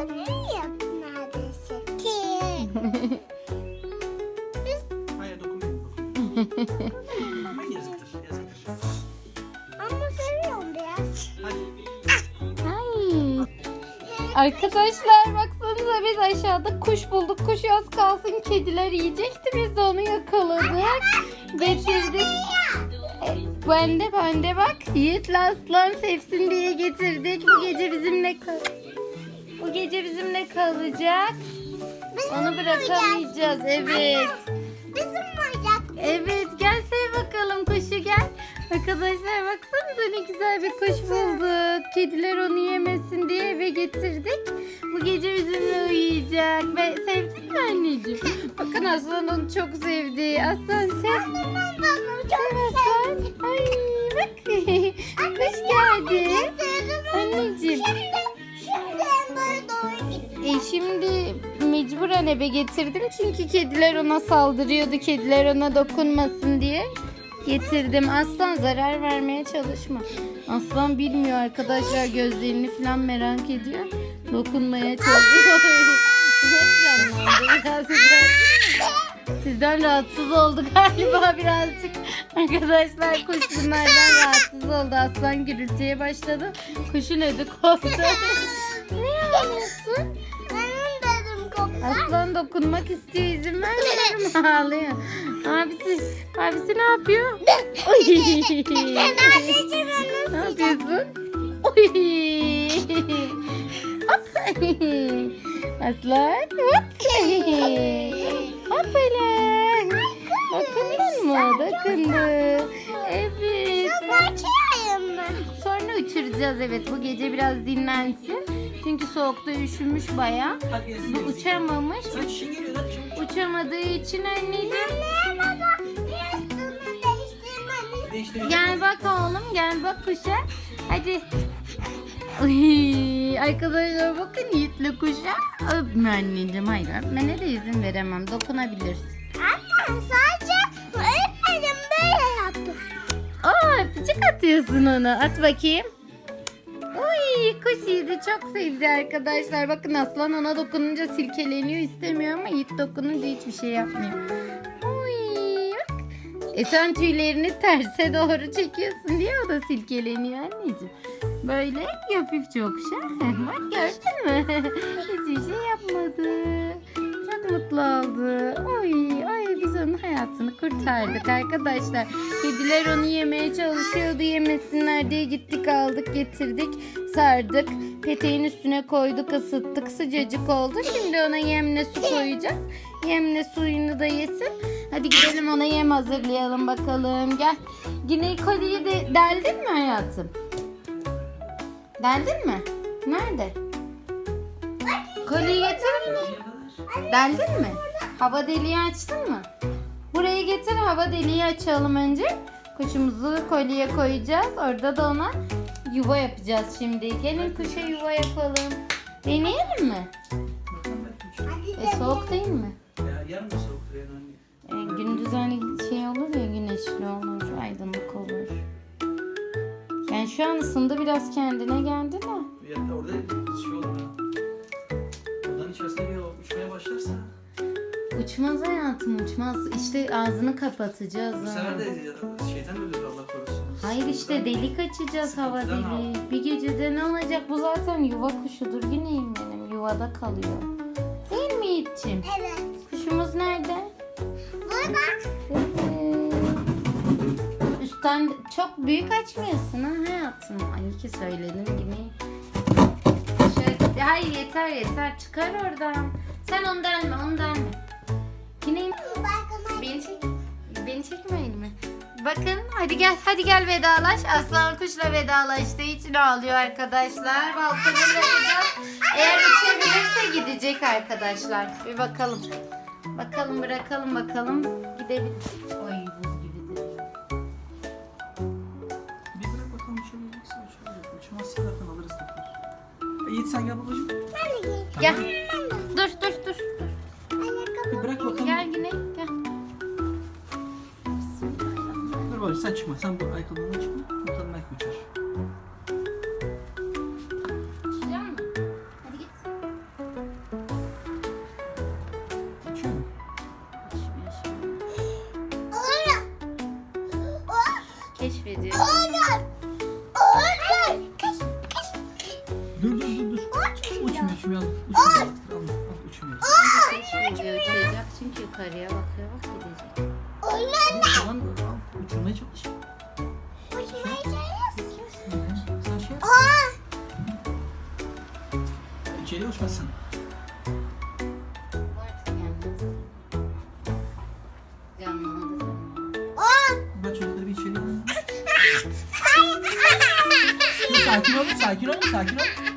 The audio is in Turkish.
hazırlayayım ya bunlar dese. Hayır dokunmayın. Ama yazıktır, yazıktır. Ama seviyorum biraz. Hadi. Ay. Arkadaşlar baksanıza biz aşağıda kuş bulduk. Kuş az kalsın kediler yiyecekti. Biz de onu yakaladık. Getirdik. Ben de ben de bak. Yiğit'le aslan sevsin diye getirdik. Bu gece bizimle kal. Bu gece bizimle kalacak. Bizim Onu bırakamayacağız. Evet. Bizim olacak. Evet gel sev bakalım kuşu gel. Arkadaşlar baksanıza ne güzel bir kuş bulduk. Kediler onu yemesin diye eve getirdik. Bu gece bizimle uyuyacak. Ve sevdin mi anneciğim? Bakın Aslan onu çok sevdi. Aslan sev. Ben bunu çok Sev Aslan. Ay bak. kuş geldi. Mecburen eve getirdim çünkü kediler ona saldırıyordu. Kediler ona dokunmasın diye getirdim. Aslan zarar vermeye çalışma. Aslan bilmiyor arkadaşlar gözlerini falan merak ediyor. Dokunmaya çalışıyor. Sizden rahatsız oldu galiba birazcık. Arkadaşlar kuş bunlardan rahatsız oldu. Aslan gürültüye başladı. Kuşun ödü koptu. ne yapıyorsun? Aslan dokunmak istiyor izin vermiyorum ağlıyor. Abisi, abisi ne yapıyor? Oy. Anneciğim ne yapıyorsun? Oy. Hop. Aslan hop. Hoppala. Dokundun mu? Dokundu. Evet. Kaçayım mı? Sonra uçuracağız evet. Bu gece biraz dinlensin. Çünkü soğukta üşümüş baya. Bu uçamamış. Sen çişin geliyor lan çabuk. Uçamadığı için anneciğim. Baba? Değiştirelim. Gel bak oğlum gel bak kuşa. Hadi. Uy, arkadaşlar bakın Yiğit'le kuşa. Öpme anneciğim hayır öpmene de izin veremem. Dokunabilirsin. Ama sadece öğretmenim böyle yaptı. Aa öpücük atıyorsun onu. At bakayım. Yiğit'i çok sevdi arkadaşlar. Bakın aslan ona dokununca silkeleniyor istemiyor ama Yiğit dokununca hiçbir şey yapmıyor. Bak. E sen tüylerini terse doğru çekiyorsun diye o da silkeleniyor anneciğim. Böyle hafifçe okşa. Bak gördün mü? Hiçbir şey yapmadı. Çok mutlu oldu. Oy, ay biz onun hayatını kurtardık arkadaşlar. Kediler onu yemeye çalışıyordu yemesinler diye gittik aldık getirdik sardık. Peteğin üstüne koyduk ısıttık sıcacık oldu. Şimdi ona yemle su koyacağız. Yemle suyunu da yesin. Hadi gidelim ona yem hazırlayalım bakalım. Gel. Yine kolyeyi de deldin mi hayatım? Deldin mi? Nerede? Kolyeyi getirir mi? Deldin mi? Hava deliği açtın mı? Buraya getir hava deliği açalım önce. Kuşumuzu kolyeye koyacağız. Orada da ona yuva yapacağız şimdi. Gelin kuşa yuva yapalım. Deneyelim mi? E soğuk değil mi? Ya yarın da soğuktur yani anne. E, gündüz hani şey olur ya güneşli olur, aydınlık olur. Yani şu an ısındı biraz kendine geldi de. Ya da orada şey olur ha. Odanın içerisinde bir uçmaya başlarsa. Uçmaz hayatım uçmaz. İşte ağzını kapatacağız. Bu sefer de şeytan ölür Allah korusun. Hayır işte delik açacağız hava deliği. Bir gecede ne olacak? Bu zaten yuva kuşudur. Güneyim benim. Yuvada kalıyor. Değil mi Yiğit'ciğim? Evet. Kuşumuz nerede? Burada. Evet. Üstten çok büyük açmıyorsun ha hayatım. Ay iyi ki söyledin Güney. Şöyle, hayır yeter yeter. Çıkar oradan. Sen onu delme onu delme. Güney Beni çek. Beni çekmeyin mi? Bakın hadi gel hadi gel vedalaş. Aslan kuşla vedalaştığı için ağlıyor arkadaşlar. Balkona bırakacağız. Eğer uçabilirse gidecek arkadaşlar. Bir bakalım. Bakalım bırakalım bakalım. Gidebilir. Oy buz gibidir. Bir bırak bakalım uçabilecekse uçabilir. Uçmazsa zaten alırız tekrar. E, Yiğit sen gel babacığım. Ben de giyeyim. Gel. Dur dur Polis sen çıkma. Sen bu ayakkabından çıkma. Bakalım belki uçar. Çıkacak mı? Hadi git. Uçuyor mu? Keşfediyor. Dur dur dur dur. Uçmuyor uçmuyor. Uçmuyor. Uçmuyor. Uçmuyor. Uçacak çünkü yukarıya bakıyor bak gidecek. Oyun anne. Uçurmaya çalış. Uçurmaya çalış. Sen şey yap. İçeri uçmasın. Sakin olun, sakin olun, sakin olun.